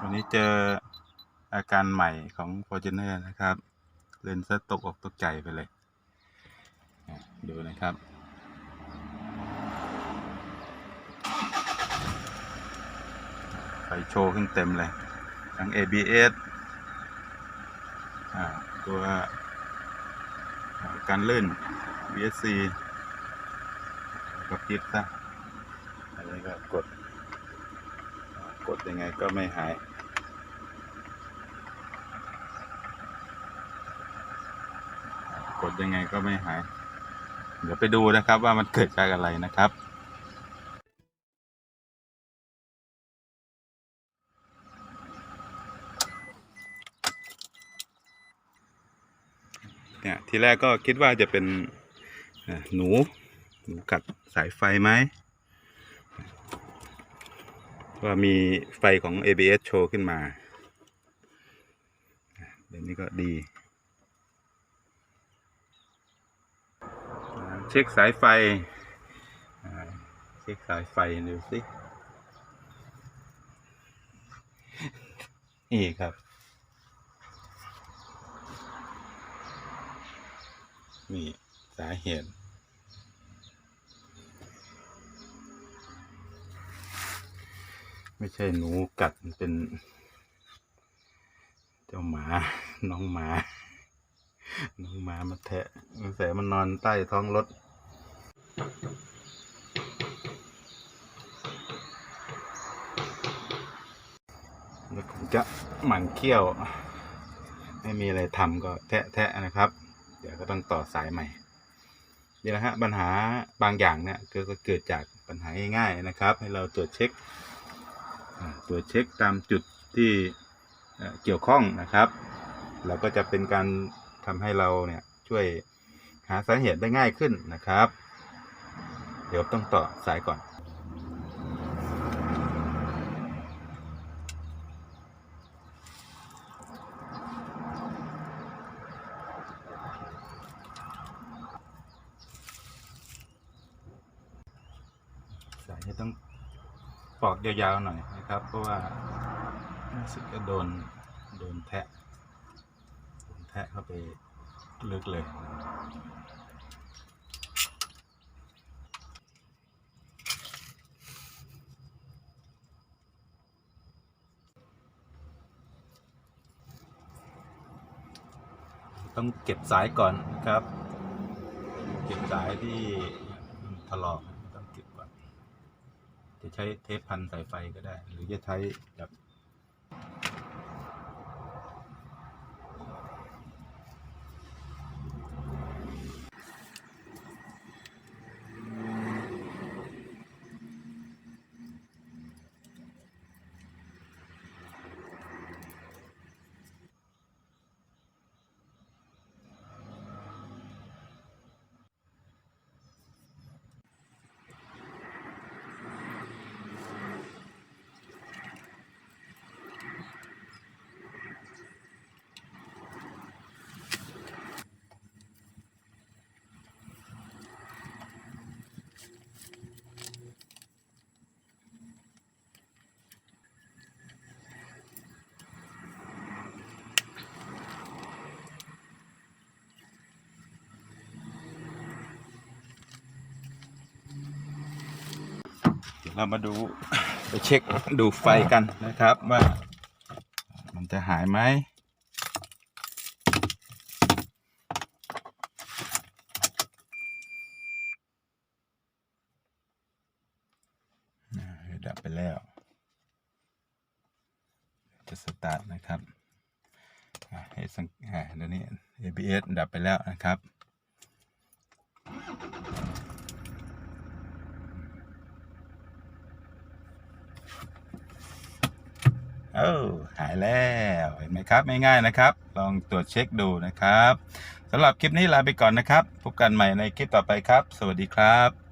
วันนี้เจออาการใหม่ของ f o r t u n e r นะครับ เล่นซะตกออกตกใจไปเลย ดูนะครับ ไฟโชว์ขึ้นเต็มเลย ทั้ง ABS ตัวการลื่น VSC กับยิบซะอันนี้ก็กด กดยังไงก็ไม่หาย กดยังไงก็ไม่หาย เดี๋ยวไปดูนะครับว่ามันเกิดจากอะไรนะครับ เนี่ยทีแรกก็คิดว่าจะเป็นหนู หนูกัดสายไฟไหม ว่ามีไฟของ ABS โชว์ขึ้นมาเดี๋ยวนี้ก็ดี เช็คสายไฟ เช็คสายไฟดูสินี่ครับ นี่สาเหตุ ไม่ใช่หนูกัดมันเป็น เจ้าหมา น้องหมา น้องหมามาแทะมันแสมันนอนใต้ท้องรถแล้วผมจะหมั่นเคี้ยว ไม่มีอะไรทำก็แทะแทะนะครับ เดี๋ยวก็ต้องต่อสายใหม่นี่แหละฮะปัญหาบางอย่างเนี่ยก็เกิดจากปัญหาง่ายๆนะครับ ให้เราตรวจเช็ค ตรวจเช็คตามจุดที่เกี่ยวข้องนะครับเราก็จะเป็นการทำให้เราเนี่ยช่วยหาสาเหตุได้ง่ายขึ้นนะครับ เดี๋ยวต้องต่อสายก่อนสายจะต้องปอกยาวๆหน่อย ครับ เพราะว่ารู้สึกจะโดนโดนแทะโดนแทะเข้าไปลึกเลยต้องเก็บสายก่อนครับ เก็บสายที่ถลอกต้องเก็บก่อน จะใช้เทปพันสายไฟก็ได้ หรือจะใช้แบบ เรามาดูไปเช็คดูไฟกันนะครับว่า มันจะหายไหมดับไปแล้ว จะสตาร์ทนะครับอ่าให้สังอ่าเดี๋ยวนี้ ABS ดับไปแล้วนะครับ เออหายแล้วเห็นไหมครับไม่ง่ายนะครับ ลองตรวจเช็คดูนะครับสำหรับคลิปนี้ลาไปก่อนนะครับ พบกันใหม่ในคลิปต่อไปครับ สวัสดีครับ